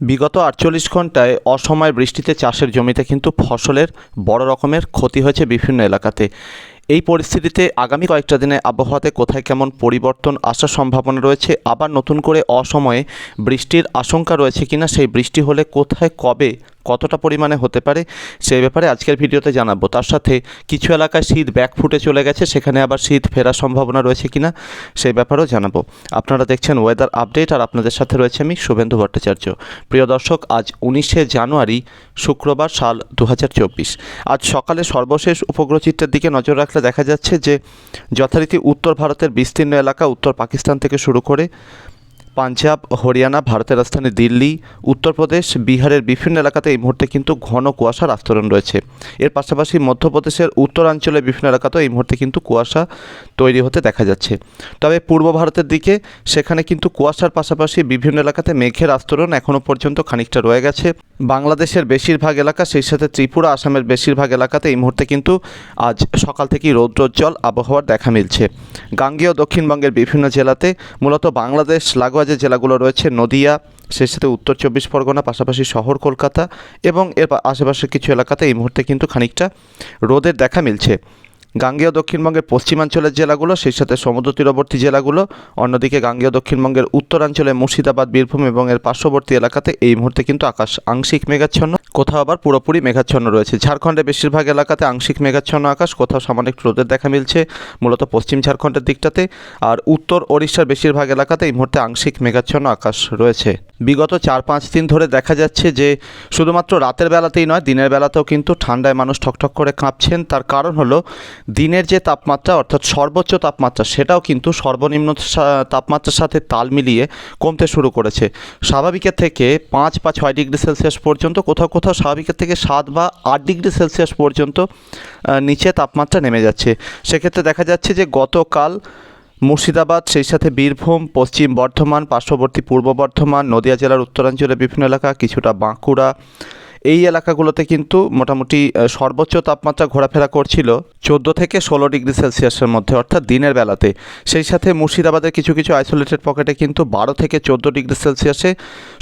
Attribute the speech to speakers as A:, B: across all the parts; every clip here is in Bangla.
A: বিগত আটচল্লিশ ঘন্টায় অসময় বৃষ্টিতে চাষের জমিতে কিন্তু ফসলের বড় রকমের ক্ষতি হয়েছে বিভিন্ন এলাকাতে। এই পরিস্থিতিতে আগামী কয়েকটা দিনে আবহাওয়াতে কোথায় কেমন পরিবর্তন আসার সম্ভাবনা রয়েছে, আবার নতুন করে অসময়ে বৃষ্টির আশঙ্কা রয়েছে কিনা, সেই বৃষ্টি হলে কোথায়, কবে কতটা পরিমাণে হতে পারে সেই ব্যাপারে আজকের ভিডিওতে জানাব। তার সাথে কিছু এলাকায় শীত ব্যাক ফুটে চলে গেছে, সেখানে আবার শীত ফেরার সম্ভাবনা রয়েছে কিনা সেই ব্যাপারেও জানাব। আপনারা দেখছেন ওয়েদার আপডেট আর আপনাদের সাথে রয়েছে আমি শুভেন্দু ভট্টাচার্য। প্রিয় দর্শক, আজ উনিশে জানুয়ারি, শুক্রবার, সাল দু হাজার চব্বিশ। আজ সকালে সর্বশেষ উপগ্রহ চিত্রের দিকে নজর রাখলে দেখা যাচ্ছে যে যথারীতি উত্তর ভারতের বিস্তীর্ণ এলাকা, উত্তর পাকিস্তান থেকে শুরু করে পাঞ্জাব, হরিয়ানা, ভারতের রাজধানী দিল্লি, উত্তরপ্রদেশ, বিহারের বিভিন্ন এলাকাতে এই মুহূর্তে কিন্তু ঘন কুয়াশার আস্তরণ রয়েছে। এর পাশাপাশি মধ্যপ্রদেশের উত্তরাঞ্চলের বিভিন্ন এলাকাতেও এই মুহূর্তে কিন্তু কুয়াশা তৈরি হতে দেখা যাচ্ছে। তবে পূর্ব ভারতের দিকে সেখানে কিন্তু কুয়াশার পাশাপাশি বিভিন্ন এলাকাতে মেঘের আস্তরণ এখনও পর্যন্ত খানিকটা রয়ে গেছে। বাংলাদেশের বেশিরভাগ এলাকা, সেই সাথে ত্রিপুরা, আসামের বেশিরভাগ এলাকাতে এই মুহূর্তে কিন্তু আজ সকাল থেকেই রৌদ্রোজ্জ্বল আবহাওয়ার দেখা মিলছে। গাঙ্গেয় দক্ষিণবঙ্গের বিভিন্ন জেলাতে মূলত বাংলাদেশ, লাগোয়া যে জেলাগুলো রয়েছে, নদিয়া, সেই সাথে উত্তর চব্বিশ পরগনা, পাশাপাশি শহর কলকাতা এবং এর আশেপাশের কিছু এলাকাতে এই মুহূর্তে কিন্তু খানিকটা রোদের দেখা মিলছে। গাঙ্গেয় দক্ষিণবঙ্গের পশ্চিমাঞ্চলের জেলাগুলো, সেই সাথে সমুদ্র তীরবর্তী জেলাগুলো, অন্যদিকে গাঙ্গেয় দক্ষিণবঙ্গের উত্তরাঞ্চলে মুর্শিদাবাদ, বীরভূম এবং এর পার্শ্ববর্তী এলাকাতে এই মুহূর্তে কিন্তু আকাশ আংশিক মেঘাচ্ছন্ন, কোথাও আবার পুরোপুরি মেঘাচ্ছন্ন রয়েছে। ঝাড়খণ্ডের বেশিরভাগ এলাকাতে আংশিক মেঘাচ্ছন্ন আকাশ, কোথাও সামান্য একটু রোদের দেখা মিলছে, মূলত পশ্চিম ঝাড়খণ্ডের দিকটাতে। আর উত্তর ওড়িশার বেশিরভাগ এলাকাতে এই মুহূর্তে আংশিক মেঘাচ্ছন্ন আকাশ রয়েছে। বিগত চার পাঁচ দিন ধরে দেখা যাচ্ছে যে, শুধুমাত্র রাতের বেলাতেই নয়, দিনের বেলাতেও কিন্তু ঠান্ডায় মানুষ ঠকঠক করে কাঁপছেন। তার কারণ হলো দিনের যে তাপমাত্রা, অর্থাৎ সর্বোচ্চ তাপমাত্রা, সেটাও কিন্তু সর্বনিম্ন তাপমাত্রার সাথে তাল মিলিয়ে কমতে শুরু করেছে। স্বাভাবিকের থেকে পাঁচ বা ছয় ডিগ্রি সেলসিয়াস পর্যন্ত, কোথাও কোথাও স্বাভাবিকের থেকে সাত বা আট ডিগ্রি সেলসিয়াস পর্যন্ত নিচে তাপমাত্রা নেমে যাচ্ছে। সেক্ষেত্রে দেখা যাচ্ছে যে গতকাল মুর্শিদাবাদ, সেই সাথে বীরভূম, পশ্চিম বর্ধমান, পার্শ্ববর্তী পূর্ব বর্ধমান, নদিয়া জেলার উত্তরাঞ্চলের বিভিন্ন এলাকা, কিছুটা বাঁকুড়া এই এলাকাগুলোতে কিন্তু মোটামুটি সর্বোচ্চ তাপমাত্রা ঘোরাফেরা করছিল চোদ্দ থেকে ষোলো ডিগ্রি সেলসিয়াসের মধ্যে, অর্থাৎ দিনের বেলাতে। সেই সাথে মুর্শিদাবাদের কিছু কিছু আইসোলেটেড পকেটে কিন্তু বারো থেকে চোদ্দ ডিগ্রি সেলসিয়াসে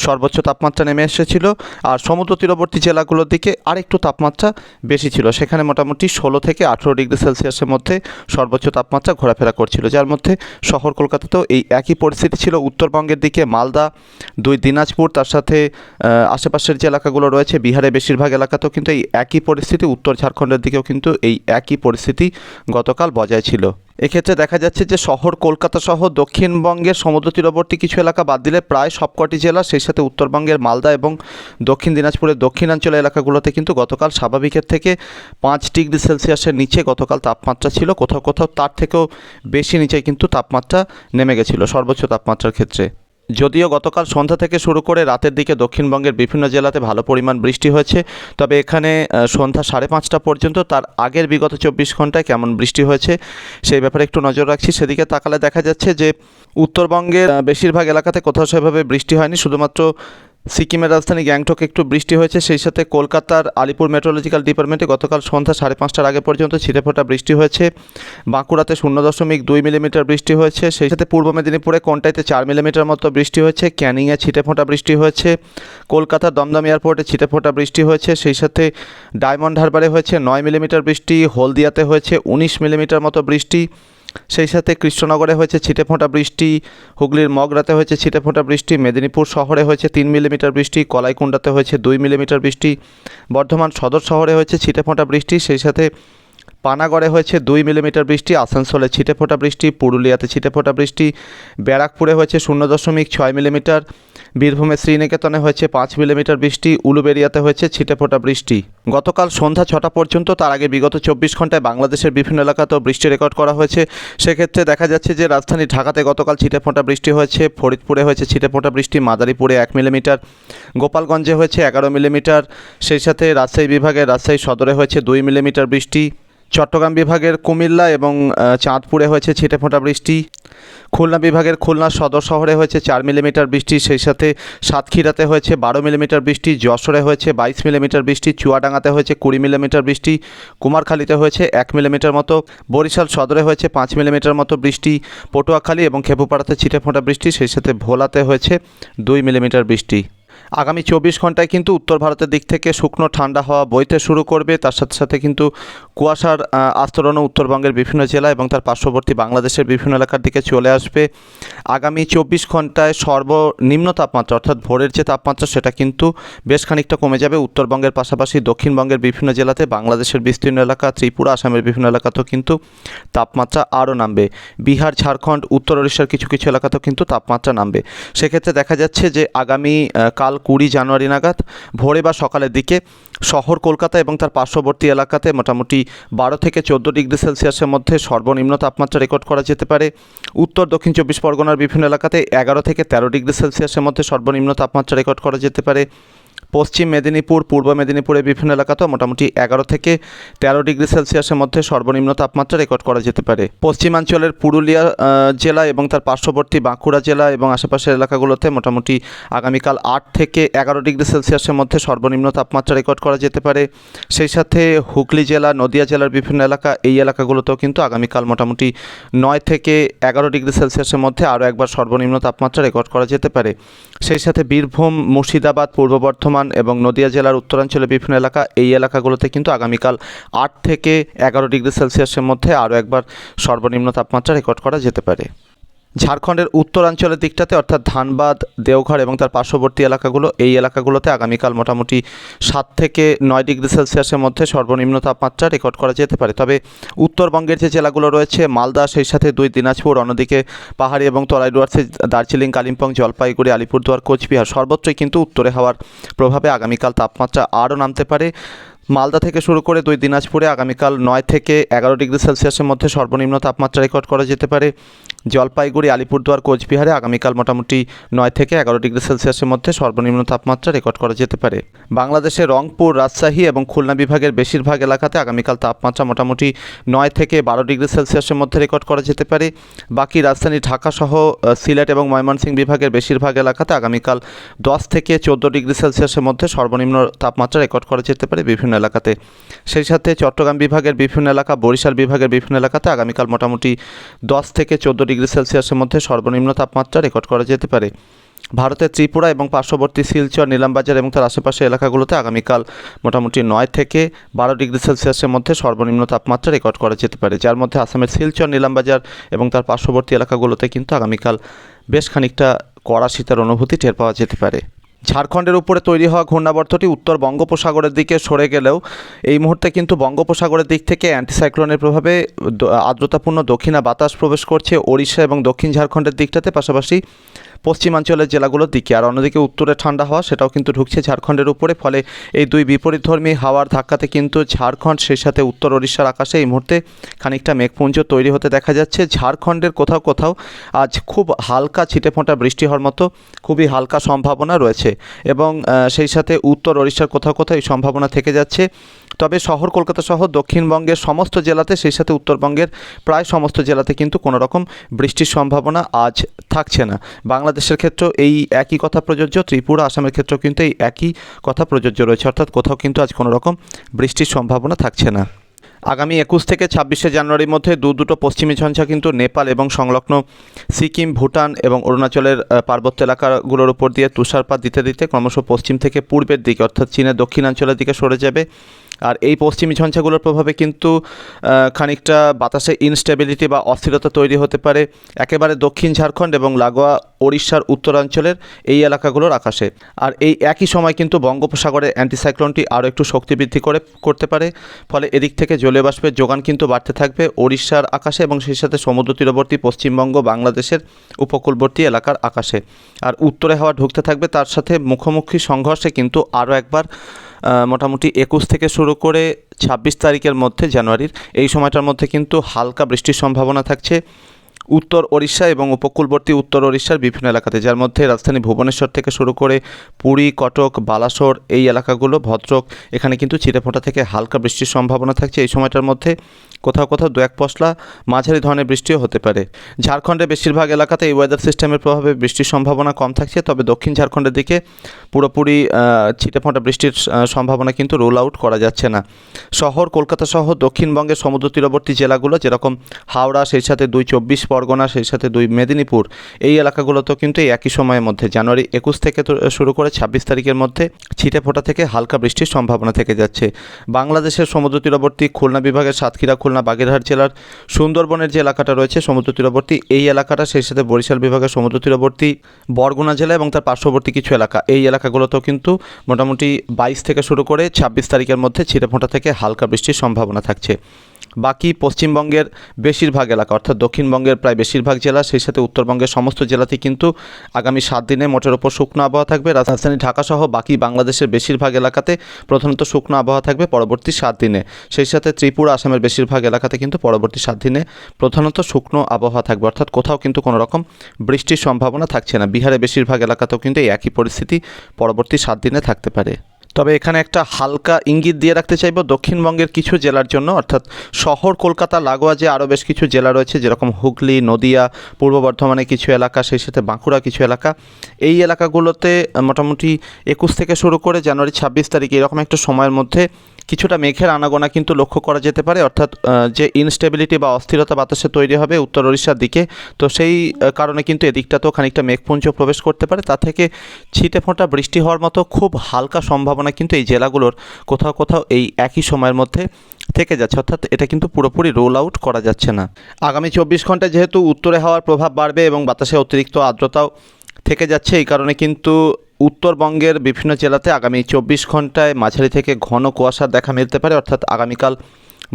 A: সর্বোচ্চ তাপমাত্রা নেমে এসেছিল। আর সমুদ্র তীরবর্তী জেলাগুলোর দিকে আরেকটু তাপমাত্রা বেশি ছিল। সেখানে মোটামুটি ষোলো থেকে আঠেরো ডিগ্রি সেলসিয়াসের মধ্যে সর্বোচ্চ তাপমাত্রা ঘোরাফেরা করছিল। যার মধ্যে শহর কলকাতাতেও এই একই পরিস্থিতি ছিল। উত্তরবঙ্গের দিকে মালদা, দুই দিনাজপুর, তার সাথে আশেপাশের যে এলাকাগুলো রয়েছে বিহারের বেশিরভাগ এলাকাতেও কিন্তু এই একই পরিস্থিতি, উত্তর ঝাড়খণ্ডের দিকেও কিন্তু এই একই পরিস্থিতি গতকাল বজায় ছিল। এক্ষেত্রে দেখা যাচ্ছে যে শহর কলকাতা সহ দক্ষিণবঙ্গের সমুদ্র তীরবর্তী কিছু এলাকা বাদ দিলে প্রায় সবকটি জেলা, সেই সাথে উত্তরবঙ্গের মালদা এবং দক্ষিণ দিনাজপুরের দক্ষিণাঞ্চলের এলাকাগুলোতে কিন্তু গতকাল স্বাভাবিকের থেকে পাঁচ ডিগ্রি সেলসিয়াসের নিচে গতকাল তাপমাত্রা ছিল। কোথাও কোথাও তার থেকেও বেশি নিচে কিন্তু তাপমাত্রা নেমে গেছিল, সর্বোচ্চ তাপমাত্রার ক্ষেত্রে। যদিও গতকাল সন্ধ্যা থেকে শুরু করে রাতের দিকে দক্ষিণবঙ্গের বিভিন্ন জেলাতে ভালো পরিমাণ বৃষ্টি হয়েছে, তবে এখানে সন্ধ্যা সাড়ে পাঁচটা পর্যন্ত তার আগের বিগত চব্বিশ ঘন্টায় কেমন বৃষ্টি হয়েছে, সেই ব্যাপারে একটু নজর রাখছি। সেদিকে তাকালে দেখা যাচ্ছে যে, উত্তরবঙ্গের বেশিরভাগ এলাকাতে কোথাও সেভাবে বৃষ্টি হয়নি, শুধুমাত্র সিকিমের রাজধানী গ্যাংটক একটু বৃষ্টি হয়েছে, সেই সাথে কলকাতার আলিপুর মেট্রোলজিক্যাল ডিপার্টমেন্টে গতকাল সন্ধ্যা সাড়ে পাঁচটার আগে পর্যন্ত ছিটেফোঁটা বৃষ্টি হয়েছে। বাঁকুড়াতে শূন্য দশমিক দুই মিলিমিটার বৃষ্টি হয়েছে, সেই সাথে পূর্ব মেদিনীপুরে কোনটাইতে চার মিলিমিটার মতো বৃষ্টি হয়েছে, ক্যানিংয়ে ছিটেফোঁটা বৃষ্টি হয়েছে। কলকাতার দমদম এয়ারপোর্টে ছিটেফোঁটা বৃষ্টি হয়েছে, সেই সাথে ডায়মন্ড হারবারে হয়েছে নয় মিলিমিটার বৃষ্টি, হলদিয়াতে হয়েছে উনিশ মিলিমিটার মতো বৃষ্টি। সেই সাথে কৃষ্ণনগরে হয়েছে ছিটেফোঁটা বৃষ্টি, হুগলির মগরাতে হয়েছে ছিটেফোঁটা বৃষ্টি, মেদিনীপুর শহরে হয়েছে তিন মিলিমিটার বৃষ্টি, কলাইকুণ্ডাতে হয়েছে দুই মিলিমিটার বৃষ্টি, বর্ধমান সদর শহরে হয়েছে ছিটেফোঁটা বৃষ্টি, সেই সাথে পানাগড়ে হয়েছে দুই মিলিমিটার বৃষ্টি, আসানসোলে ছিটেফোঁটা বৃষ্টি, পুরুলিয়াতে ছিটেফোঁটা বৃষ্টি, ব্যারাকপুরে হয়েছে শূন্য দশমিক ছয় মিলিমিটার বীরভূমে শ্রীনিকেতনে হয়েছে পাঁচ মিলিমিটার বৃষ্টি উলুবেরিয়াতে হয়েছে ছিটেফোঁটা বৃষ্টি। গতকাল সন্ধ্যা ছটা পর্যন্ত তার আগে বিগত চব্বিশ ঘন্টায় বাংলাদেশের বিভিন্ন এলাকাতেও বৃষ্টি রেকর্ড করা হয়েছে। সেক্ষেত্রে দেখা যাচ্ছে যে রাজধানী ঢাকাতে গতকাল ছিটেফোঁটা বৃষ্টি হয়েছে, ফরিদপুরে হয়েছে ছিটেফোঁটা বৃষ্টি, মাদারীপুরে এক মিলিমিটার, গোপালগঞ্জে হয়েছে এগারো মিলিমিটার। সেই সাথে রাজশাহী বিভাগের রাজশাহী সদরে হয়েছে দুই মিলিমিটার বৃষ্টি। চট্টগ্রাম বিভাগের কুমিল্লা এবং চাঁদপুরে হয়েছে ছিটেফোঁটা বৃষ্টি। খুলনা বিভাগের খুলনা সদর শহরে হয়েছে চার মিলিমিটার বৃষ্টি, সেই সাথে সাতক্ষীরাতে হয়েছে বারো মিলিমিটার বৃষ্টি, যশোরে হয়েছে বাইশ মিলিমিটার বৃষ্টি, চুয়াডাঙ্গাতে হয়েছে কুড়ি মিলিমিটার বৃষ্টি, কুমারখালীতে হয়েছে এক মিলিমিটার মতো, বরিশাল সদরে হয়েছে পাঁচ মিলিমিটার মতো বৃষ্টি, পটুয়াখালী এবং খেপুপাড়াতে ছিটেফোঁটা বৃষ্টি, সেই সাথে ভোলাতে হয়েছে দুই মিলিমিটার বৃষ্টি। আগামী চব্বিশ ঘন্টায় কিন্তু উত্তর ভারতের দিক থেকে শুকনো ঠান্ডা হওয়া বইতে শুরু করবে। তার সাথে সাথে কিন্তু কুয়াশার আস্তরণও উত্তরবঙ্গের বিভিন্ন জেলা এবং তার পার্শ্ববর্তী বাংলাদেশের বিভিন্ন এলাকার দিকে চলে আসবে। আগামী চব্বিশ ঘন্টায় সর্বনিম্ন তাপমাত্রা অর্থাৎ ভোরের যে তাপমাত্রা সেটা কিন্তু বেশ খানিকটা কমে যাবে। উত্তরবঙ্গের পাশাপাশি দক্ষিণবঙ্গের বিভিন্ন জেলাতে বাংলাদেশের বিস্তীর্ণ এলাকা ত্রিপুরা আসামের বিভিন্ন এলাকাতেও কিন্তু তাপমাত্রা আরও নামবে। বিহার ঝাড়খণ্ড উত্তর ওড়িশার কিছু কিছু এলাকাতেও কিন্তু তাপমাত্রা নামবে। সেক্ষেত্রে দেখা যাচ্ছে যে আগামী আহ, কাল কুড়ি জানুয়ারি নাগাদ, ভোরে বা সকালের দিকে শহর কলকাতা এবং তার পার্শ্ববর্তী এলাকাতে মোটামুটি বারো থেকে চোদ্দ ডিগ্রি সেলসিয়াসের মধ্যে সর্বনিম্ন তাপমাত্রা রেকর্ড করা যেতে পারে। উত্তর, দক্ষিণ চব্বিশ পরগনার বিভিন্ন এলাকাতে এগারো থেকে তেরো ডিগ্রি সেলসিয়াসের মধ্যে সর্বনিম্ন তাপমাত্রা রেকর্ড করা যেতে পারে। পশ্চিম মেদিনীপুর, পূর্ব মেদিনীপুরের বিভিন্ন এলাকাতেও মোটামুটি এগারো থেকে তেরো ডিগ্রি সেলসিয়াসের মধ্যে সর্বনিম্ন তাপমাত্রা রেকর্ড করা যেতে পারে। পশ্চিমাঞ্চলের পুরুলিয়া জেলা এবং তার পার্শ্ববর্তী বাঁকুড়া জেলা এবং আশেপাশের এলাকাগুলোতে মোটামুটি আগামীকাল আট থেকে এগারো ডিগ্রি সেলসিয়াসের মধ্যে সর্বনিম্ন তাপমাত্রা রেকর্ড করা যেতে পারে। সেই সাথে হুগলি জেলা, নদিয়া জেলার বিভিন্ন এলাকা, এই এলাকাগুলোতেও কিন্তু আগামীকাল মোটামুটি নয় থেকে এগারো ডিগ্রি সেলসিয়াসের মধ্যে আরও একবার সর্বনিম্ন তাপমাত্রা রেকর্ড করা যেতে পারে। সেই সাথে বীরভূম, মুর্শিদাবাদ, পূর্ব বর্ধমান এবং নদিয়া জেলার উত্তরাঞ্চলের বিভিন্ন এলাকা, এই এলাকাগুলোতে কিন্তু আগামীকাল আট থেকে এগারো ডিগ্রি সেলসিয়াসের মধ্যে আরও একবার সর্বনিম্ন তাপমাত্রা রেকর্ড করা যেতে পারে। ঝাড়খণ্ডের উত্তরাঞ্চলের দিকটাতে, অর্থাৎ ধানবাদ, দেওঘর এবং তার পার্শ্ববর্তী এলাকাগুলো, এই এলাকাগুলোতে আগামীকাল মোটামুটি সাত থেকে নয় ডিগ্রি সেলসিয়াসের মধ্যে সর্বনিম্ন তাপমাত্রা রেকর্ড করা যেতে পারে। তবে উত্তরবঙ্গের যে জেলাগুলো রয়েছে, মালদা, সেই সাথে দুই দিনাজপুর, অন্যদিকে পাহাড়ি এবং তরাই ডুয়ার্সে দার্জিলিং, কালিম্পং, জলপাইগুড়ি, আলিপুরদুয়ার, কোচবিহার, সর্বত্রই কিন্তু উত্তরে হওয়ার প্রভাবে আগামীকাল তাপমাত্রা আরও নামতে পারে। মালদা থেকে শুরু করে দুই দিনাজপুরে আগামীকাল নয় থেকে এগারো ডিগ্রি সেলসিয়াসের মধ্যে সর্বনিম্ন তাপমাত্রা রেকর্ড করা যেতে পারে। জলপাইগুড়ি, আলিপুরদুয়ার, কোচবিহারে আগামীকাল মোটামুটি নয় থেকে এগারো ডিগ্রি সেলসিয়াসের মধ্যে সর্বনিম্ন তাপমাত্রা রেকর্ড করা যেতে পারে। বাংলাদেশের রংপুর, রাজশাহী এবং খুলনা বিভাগের বেশিরভাগ এলাকাতে আগামীকাল তাপমাত্রা মোটামুটি নয় থেকে বারো ডিগ্রি সেলসিয়াসের মধ্যে রেকর্ড করা যেতে পারে। বাকি রাজধানী ঢাকা সহ সিলেট এবং ময়মনসিংহ বিভাগের বেশিরভাগ এলাকাতে আগামীকাল দশ থেকে চোদ্দ ডিগ্রি সেলসিয়াসের মধ্যে সর্বনিম্ন তাপমাত্রা রেকর্ড করা যেতে পারে বিভিন্ন এলাকাতে। সেই সাথে চট্টগ্রাম বিভাগের বিভিন্ন এলাকা, বরিশাল বিভাগের বিভিন্ন এলাকাতে আগামীকাল মোটামুটি দশ থেকে চোদ্দ ডিগ্রি সেলসিয়াসের মধ্যে সর্বনিম্ন তাপমাত্রা রেকর্ড করা যেতে পারে। ভারতের ত্রিপুরা এবং পার্শ্ববর্তী শিলচর, নিলামবাজার এবং তার আশেপাশের এলাকাগুলোতে আগামীকাল মোটামুটি নয় থেকে বারো ডিগ্রি সেলসিয়াসের মধ্যে সর্বনিম্ন তাপমাত্রা রেকর্ড করা যেতে পারে, যার মধ্যে আসামের শিলচর, নিলামবাজার এবং তার পার্শ্ববর্তী এলাকাগুলোতে কিন্তু আগামীকাল বেশ খানিকটা কড়া শীতের অনুভূতি টের পাওয়া যেতে পারে। ঝাড়খণ্ডের উপরে তৈরি হওয়া ঘূর্ণাবর্তটি উত্তর বঙ্গোপসাগরের দিকে সরে গেলেও এই মুহূর্তে কিন্তু বঙ্গোপসাগরের দিক থেকে অ্যান্টিসাইক্লোনের প্রভাবে আর্দ্রতাপূর্ণ দক্ষিণা বাতাস প্রবেশ করছে, ওড়িশা এবং দক্ষিণ ঝাড়খণ্ডের দিকটাতে। পাশাপাশি পশ্চিমাঞ্চলের জেলাগুলোর দিকে। আর অন্যদিকে উত্তরে ঠান্ডা হওয়া, সেটাও কিন্তু ঢুকছে ঝাড়খণ্ডের উপরে। ফলে এই দুই বিপরীতধর্মী হাওয়ার ধাক্কাতে কিন্তু ঝাড়খণ্ড, সেই সাথে উত্তর ওড়িশার আকাশে এই মুহূর্তে খানিকটা মেঘপুঞ্জ তৈরি হতে দেখা যাচ্ছে। ঝাড়খণ্ডের কোথাও কোথাও আজ খুব হালকা ছিটেফোঁটা বৃষ্টি হওয়ার মতো খুবই হালকা সম্ভাবনা রয়েছে। এবং সেই সাথে উত্তর ওড়িশার কোথাও কোথাও এই সম্ভাবনা থেকে যাচ্ছে। তবে শহর কলকাতা সহ দক্ষিণবঙ্গের সমস্ত জেলাতে, সেই সাথে উত্তরবঙ্গের প্রায় সমস্ত জেলাতে কিন্তু কোনো রকম বৃষ্টির সম্ভাবনা আজ থাকছে না। বাংলাদেশের ক্ষেত্রেও এই একই কথা প্রযোজ্য, ত্রিপুরা, আসামের ক্ষেত্রেও কিন্তু এই একই কথা প্রযোজ্য রয়েছে। অর্থাৎ কোথাও কিন্তু আজ কোনো রকম বৃষ্টির সম্ভাবনা থাকছে না। আগামী একুশ থেকে ছাব্বিশে জানুয়ারির মধ্যে দু দুটো পশ্চিমী ঝঞ্ঝা কিন্তু নেপাল এবং সংলগ্ন সিকিম, ভুটান এবং অরুণাচলের পার্বত্য এলাকাগুলোর উপর দিয়ে তুষারপাত দিতে দিতে ক্রমশ পশ্চিম থেকে পূর্বের দিকে, অর্থাৎ চীনের দক্ষিণাঞ্চলের দিকে সরে যাবে। আর এই পশ্চিমী ঝঞ্ঝাগুলোর প্রভাবে কিন্তু খানিকটা বাতাসে ইনস্টেবিলিটি বা অস্থিরতা তৈরি হতে পারে। একেবারে দক্ষিণ ঝাড়খণ্ড এবং লাগোয়া ওড়িশার উত্তরাঞ্চলের এই এলাকাগুলোর আকাশে। আর এই একই সময় কিন্তু বঙ্গোপসাগরে অ্যান্টিসাইক্লোনটি আরও একটু শক্তি বৃদ্ধি করে, করতে পারে। ফলে এদিক থেকে জলীয় বাষ্পের যোগান কিন্তু বাড়তে থাকবে ওড়িশার আকাশে এবং সেই সাথে সমুদ্র তীরবর্তী পশ্চিমবঙ্গ, বাংলাদেশের উপকূলবর্তী এলাকার আকাশে। আর উত্তরে হাওয়া ঢুকতে থাকবে, তার সাথে মুখোমুখি সংঘর্ষে কিন্তু আরও একবার মোটামুটি একুশ থেকে শুরু করে ছাব্বিশ তারিখের মধ্যে জানুয়ারির, এই সময়টার মধ্যে কিন্তু হালকা বৃষ্টির সম্ভাবনা থাকছে উত্তর ওড়িশা এবং উপকূলবর্তী উত্তর ওড়িশার বিভিন্ন এলাকাতে, যার মধ্যে রাজধানী ভুবনেশ্বর থেকে শুরু করে পুরী, কটক, বালাসোর এই এলাকাগুলো ভদ্রক, এখানে কিন্তু চিরেফোঁটা থেকে হালকা বৃষ্টির সম্ভাবনা থাকছে। এই সময়টার মধ্যে কোথাও কোথাও দু এক পশলা মাঝারি ধরনের বৃষ্টিও হতে পারে। ঝাড়খণ্ডের বেশিরভাগ এলাকাতে এই ওয়েদার সিস্টেমের প্রভাবে বৃষ্টির সম্ভাবনা কম থাকছে, তবে দক্ষিণ ঝাড়খণ্ডের দিকে পুরোপুরি ছিটে ফোঁটা বৃষ্টির সম্ভাবনা কিন্তু রোল আউট করা যাচ্ছে না। শহর, কলকাতা সহ দক্ষিণবঙ্গের সমুদ্র তীরবর্তী জেলাগুলো, যেরকম হাওড়া, সেই সাথে দুই চব্বিশ, পরগনা, সেই সাথে দুই মেদিনীপুর, এই এলাকাগুলোতেও কিন্তু এই একই সময়ের মধ্যে, জানুয়ারি একুশ থেকে শুরু করে ছাব্বিশ তারিখের মধ্যে ছিটে ফোঁটা থেকে হালকা বৃষ্টির সম্ভাবনা থেকে যাচ্ছে। বাংলাদেশের সমুদ্র তীরবর্তী খুলনা বিভাগের সাতক্ষীরা, খুলনা বাগেরহাট জেলার সুন্দরবনের যে এলাকাটা রয়েছে সমুদ্র তীরবর্তী, এই এলাকাটা সেই সাথে বরিশাল বিভাগের সমুদ্র তীরবর্তী, বরগুনা জেলা এবং তার পার্শ্ববর্তী কিছু এলাকা। এই এলাকাগুলোতেও কিন্তু মোটামুটি বাইশ থেকে শুরু করে ছাব্বিশ তারিখের মধ্যে ছিটে ফোঁটা থেকে হালকা বৃষ্টির সম্ভাবনা থাকছে। বাকি পশ্চিমবঙ্গের বেশিরভাগ এলাকা, অর্থাৎ দক্ষিণবঙ্গের প্রায় বেশিরভাগ জেলা, সেই সাথে উত্তরবঙ্গের সমস্ত জেলাতেই কিন্তু আগামী সাত দিনে মোটের ওপর শুকনো আবহাওয়া থাকবে। রাজধানী ঢাকা সহ বাকি বাংলাদেশের বেশিরভাগ এলাকাতে প্রধানত শুকনো আবহাওয়া থাকবে পরবর্তী সাত দিনে। সেই সাথে ত্রিপুরা, আসামের বেশিরভাগ এলাকাতে কিন্তু পরবর্তী সাত দিনে প্রধানত শুকনো আবহাওয়া থাকবে। অর্থাৎ কোথাও কিন্তু কোনো রকম বৃষ্টির সম্ভাবনা থাকছে না। বিহারে বেশিরভাগ এলাকাতেও কিন্তু এই একই পরিস্থিতি পরবর্তী সাত দিনে থাকতে পারে। তবে এখানে একটা হালকা ইঙ্গিত দিয়ে রাখতে চাইব, দক্ষিণবঙ্গের কিছু জেলার জন্য, অর্থাৎ শহর, কলকাতা, লাগোয়া যে আরও বেশ কিছু জেলা রয়েছে, যেরকম হুগলি, নদিয়া, পূর্ব বর্ধমানে কিছু এলাকা, সেই সাথে বাঁকুড়া কিছু এলাকা, এই এলাকাগুলোতে মোটামুটি একুশ থেকে শুরু করে জানুয়ারি ছাব্বিশ তারিখ এরকম একটা সময়ের মধ্যে কিছুটা মেঘের আনাগোনা কিন্তু লক্ষ্য করা যেতে পারে, অর্থাৎ যে ইনস্টেবিলিটি বা অস্থিরতা বাতাসে তৈরি হবে উত্তর ওড়িশার দিকে, তো সেই কারণে কিন্তু এদিকটাতেও খানিকটা মেঘপুঞ্জ প্রবেশ করতে পারে। তা থেকে ছিটে ফোঁটা বৃষ্টি হওয়ার মতো খুব হালকা সম্ভাবনা কিন্তু এই জেলাগুলোর কোথাও কোথাও এই একই সময়ের মধ্যে থেকে যাচ্ছে, অর্থাৎ এটা কিন্তু পুরোপুরি রোল আউট করা যাচ্ছে না। আগামী চব্বিশ ঘন্টায় যেহেতু উত্তরে হাওয়ার প্রভাব বাড়বে এবং বাতাসে অতিরিক্ত আর্দ্রতাও থেকে যাচ্ছে, এই কারণে কিন্তু উত্তরবঙ্গের বিভিন্ন জেলাতে আগামী চব্বিশ ঘন্টায় মাঝারি থেকে ঘন কুয়াশার দেখা মিলতে পারে, অর্থাৎ আগামীকাল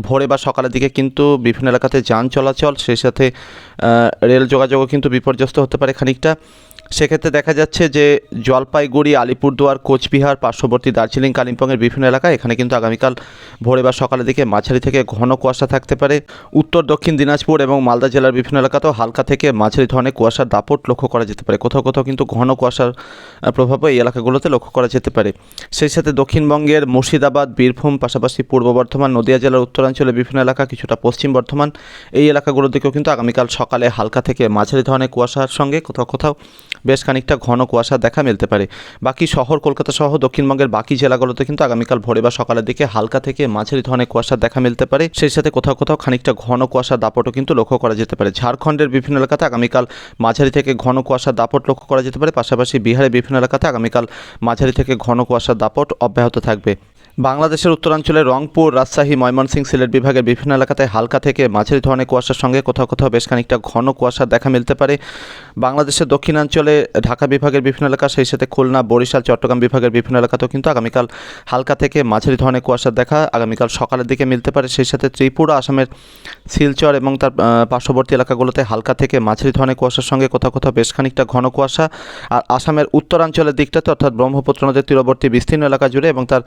A: ভোরে বা সকালের দিকে কিন্তু বিভিন্ন এলাকাতে যান চলাচল, সেই সাথে রেল যোগাযোগও কিন্তু বিপর্যস্ত হতে পারে খানিকটা। সেক্ষেত্রে দেখা যাচ্ছে যে জলপাইগুড়ি, আলিপুরদুয়ার, কোচবিহার, পার্শ্ববর্তী দার্জিলিং, কালিম্পংয়ের বিভিন্ন এলাকায় এখানে কিন্তু আগামীকাল ভোরে বা সকালের দিকে মাঝারি থেকে ঘন কুয়াশা থাকতে পারে। উত্তর, দক্ষিণ দিনাজপুর এবং মালদা জেলার বিভিন্ন এলাকাতেও হালকা থেকে মাঝারি ধরনের কুয়াশার দাপট লক্ষ্য করা যেতে পারে। কোথাও কোথাও কিন্তু ঘন কুয়াশার প্রভাবও এই এলাকাগুলোতে লক্ষ্য করা যেতে পারে। সেই সাথে দক্ষিণবঙ্গের মুর্শিদাবাদ, বীরভূম, পাশাপাশি পূর্ব বর্ধমান, নদিয়া জেলার উত্তরাঞ্চলের বিভিন্ন এলাকা, কিছুটা পশ্চিম বর্ধমান, এই এলাকাগুলোর দিকেও কিন্তু আগামীকাল সকালে হালকা থেকে মাঝারি ধরনের কুয়াশার সঙ্গে কোথাও কোথাও বেশ খানিকটা ঘন কুয়াশা দেখা মিলতে পারে। বাকি শহর কলকাতা সহ দক্ষিণবঙ্গের বাকি জেলাগুলোতে কিন্তু আগামীকাল ভোরে বা সকালের দিকে হালকা থেকে মাঝারি ধরনের কুয়াশা দেখা মিলতে পারে। সেই সাথে কোথাও কোথাও খানিকটা ঘন কুয়াশার দাপটও কিন্তু লক্ষ্য করা যেতে পারে। ঝাড়খণ্ডের বিভিন্ন এলাকাতে আগামীকাল মাঝারি থেকে ঘন কুয়াশার দাপট লক্ষ্য করা যেতে পারে। পাশাপাশি বিহারের বিভিন্ন এলাকাতে আগামীকাল মাঝারি থেকে ঘন কুয়াশার দাপট অব্যাহত থাকবে। বাংলাদেশের উত্তরাঞ্চলে রংপুর, রাজশাহী, ময়মনসিংহ সিলেট বিভাগের বিভিন্ন এলাকাতে হালকা থেকে মাঝারি ধরনের কুয়াশার সঙ্গে কোথাও কোথাও বেশ খানিকটা ঘন কুয়াশার দেখা মিলতে পারে। বাংলাদেশের দক্ষিণাঞ্চলে ঢাকা বিভাগের বিভিন্ন এলাকা, সেই সাথে খুলনা, বরিশাল, চট্টগ্রাম বিভাগের বিভিন্ন এলাকাতেও কিন্তু আগামীকাল হালকা থেকে মাঝারি ধরনের কুয়াশার দেখা আগামীকাল সকালের দিকে মিলতে পারে। সেই সাথে ত্রিপুরা, আসামের শিলচর এবং তার পার্শ্ববর্তী এলাকাগুলোতে হালকা থেকে মাঝারি ধরনের কুয়াশার সঙ্গে কোথাও কোথাও বেশ খানিকটা ঘন কুয়াশা। আর আসামের উত্তরাঞ্চলের দিকটাতে অর্থাৎ ব্রহ্মপুত্র নদের তীরবর্তী বিস্তীর্ণ এলাকা জুড়ে এবং তার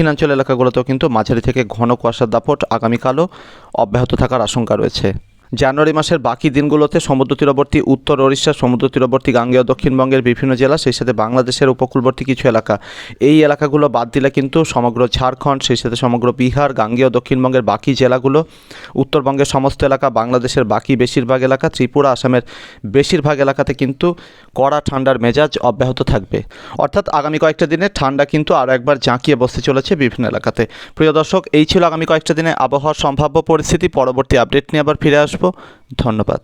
A: দক্ষিণাঞ্চল এলাকাগুলোতেও কিন্তু মাঝারি থেকে ঘন কুয়াশার দাপট আগামীকালও অব্যাহত থাকার আশঙ্কা রয়েছে। জানুয়ারি মাসের বাকি দিনগুলোতে সমুদ্র তীরবর্তী, উত্তর ওড়িশা সমুদ্র তীরবর্তী, গাঙ্গেয়, দক্ষিণবঙ্গের বিভিন্ন জেলা, সেই সাথে বাংলাদেশের উপকূলবর্তী কিছু এলাকা। এই এলাকাগুলো বাদ দিলে কিন্তু সমগ্র ঝাড়খণ্ড, সেই সাথে সমগ্র বিহার, গাঙ্গেয়, দক্ষিণবঙ্গের বাকি জেলাগুলো, উত্তরবঙ্গের সমস্ত এলাকা, বাংলাদেশের বাকি বেশিরভাগ এলাকা, ত্রিপুরা, আসামের বেশিরভাগ এলাকাতে কিন্তু কড়া ঠান্ডার মেজাজ অব্যাহত থাকবে। অর্থাৎ আগামী কয়েকটা দিনে ঠান্ডা কিন্তু আরও একবার জাঁকিয়ে বসতে চলেছে বিভিন্ন এলাকাতে। প্রিয় দর্শক, এই ছিল আগামী কয়েকটা দিনে আবহাওয়ার সম্ভাব্য পরিস্থিতি। পরবর্তী আপডেট নিয়ে আবার ফিরে আসব। ধন্যবাদ।